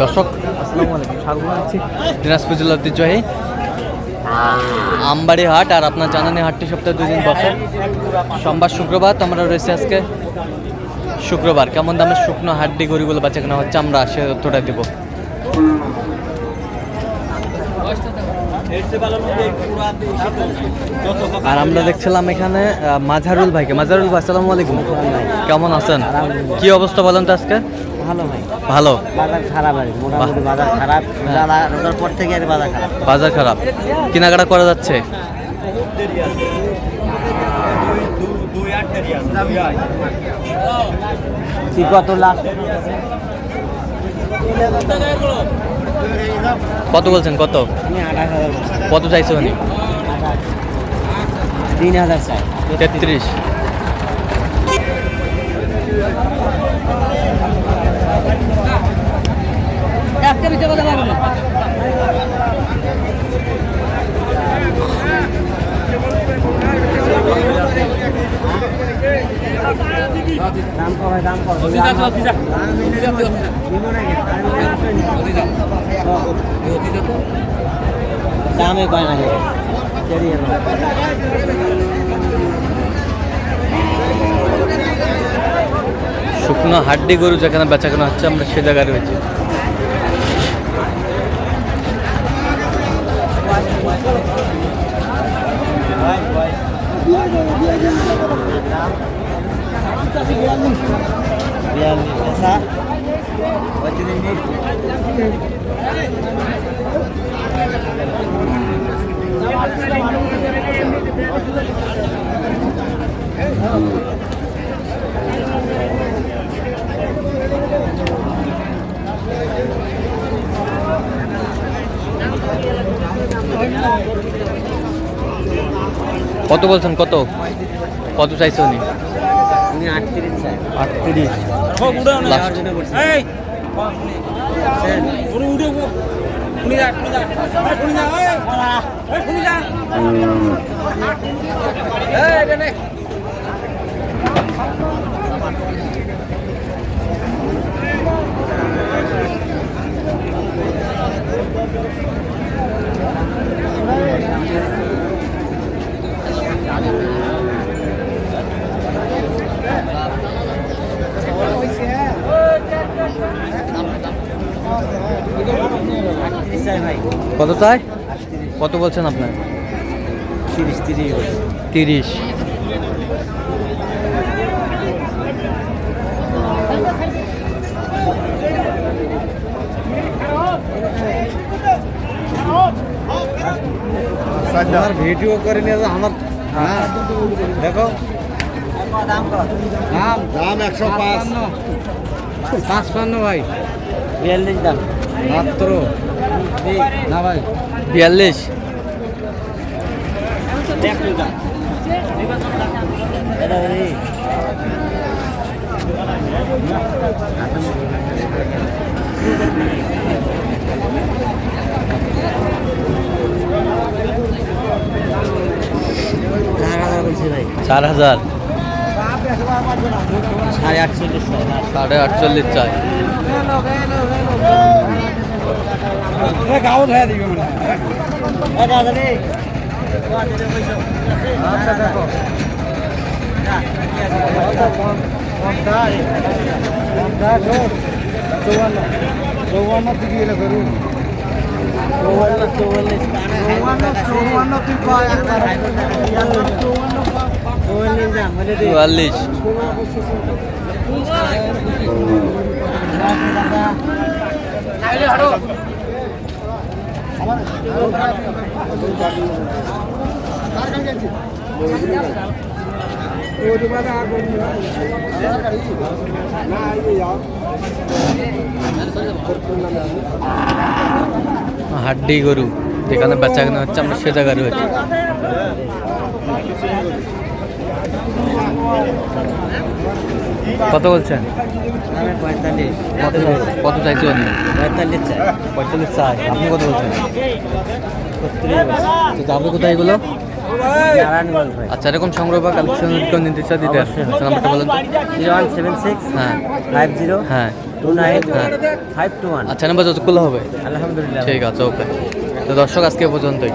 দর্শক দিনাজপুর জেলার ঐতিহ্যবাহী আমবাড়ি হাট। আর আপনার জানানি হাটটি সপ্তাহে দুই দিন বসে। সোমবার, শুক্রবার আমরা রয়েছে আজকে শুক্রবার। কেমন দামে শুকনো হাড্ডি গরিগুলো বাচ্চা কেনা হচ্ছে, আমরা সে তথ্যটা দেবো। আর আমরা দেখছিলাম এখানে মাঝারুল ভাইকে। মাঝারুল ভাই আসসালামু আলাইকুম। কেমন আছেন? কি অবস্থা বলেন তো আজকে? ভালো ভাই। ভালো? বাজার খারাপ আর মোটামুটি বাজার খারাপ। রোজার পর থেকে আর বাজার খারাপ। বাজার খারাপ। কেনাকাটা করা যাচ্ছে? কত লাখ? কত বলছেন কত। কত চাইছো উনি তিন হাজার চাই তেত্রিশ দাম কম দাম কম দামে কয় না শুকনো হাড্ডি গরু যেখানে বেচাকেনা হচ্ছে আমরা সে জায়গায় রয়েছি বিয়াল্লিশ কত বলছেন কত? কত চাইছে উনি? উনি আটত্রিশ আটত্রিশ নেওয়ার জন্য বলছি আটত্রিশ চাই ভাই কত চাই? কত বলছেন আপনার? তিরিশ তিরিশ। তিরিশ। আমার ভিডিও করে নিয়ে আমার হ্যাঁ। দেখো। দাম। কত দাম দাম একশো পাঁচ। পাঁচপান্ন। ভাই। বিয়াল্লিশ দাম। মাত্র। না ভাই। বিয়াল্লিশ। এটা ওই চার হাজার বলছি ভাই চার হাজার সাড়ে আটচল্লিশ সাড়ে আটচল্লিশ চাই হয়ে মনে হয়। আচ্ছা চৌবান্ন চৌবান্ন তুই গেলে করুন চৌয়াল্লিশ। চৌবান্ন চৌবান্ন তুই একবার চৌয়াল্লিশ। হাড্ডি গরু যেখানে বেচা কেনা হচ্ছে আমরা সে জায়গায় রয়েছি। কত বলছেন? কত চাইছে পঁয়তাল্লিশ চাই। পঁয়তাল্লিশ চাই। আপনি কত বলছেন? যাবে কোথায় এগুলো? আচ্ছা এরকম সংগ্রহ বা কালেকশন কেউ নিতে চাই দিতে? নাম্বারটা বলেন জিরো ওয়ান সেভেন সিক্স হ্যাঁ। ফাইভ জিরো হ্যাঁ। টু নাইন হ্যাঁ। Five two one. আচ্ছা নাম্বার যত খোলা হবে। আলহামদুলিল্লাহ। ঠিক আছে ওকে তো দর্শক আজকে পর্যন্তই।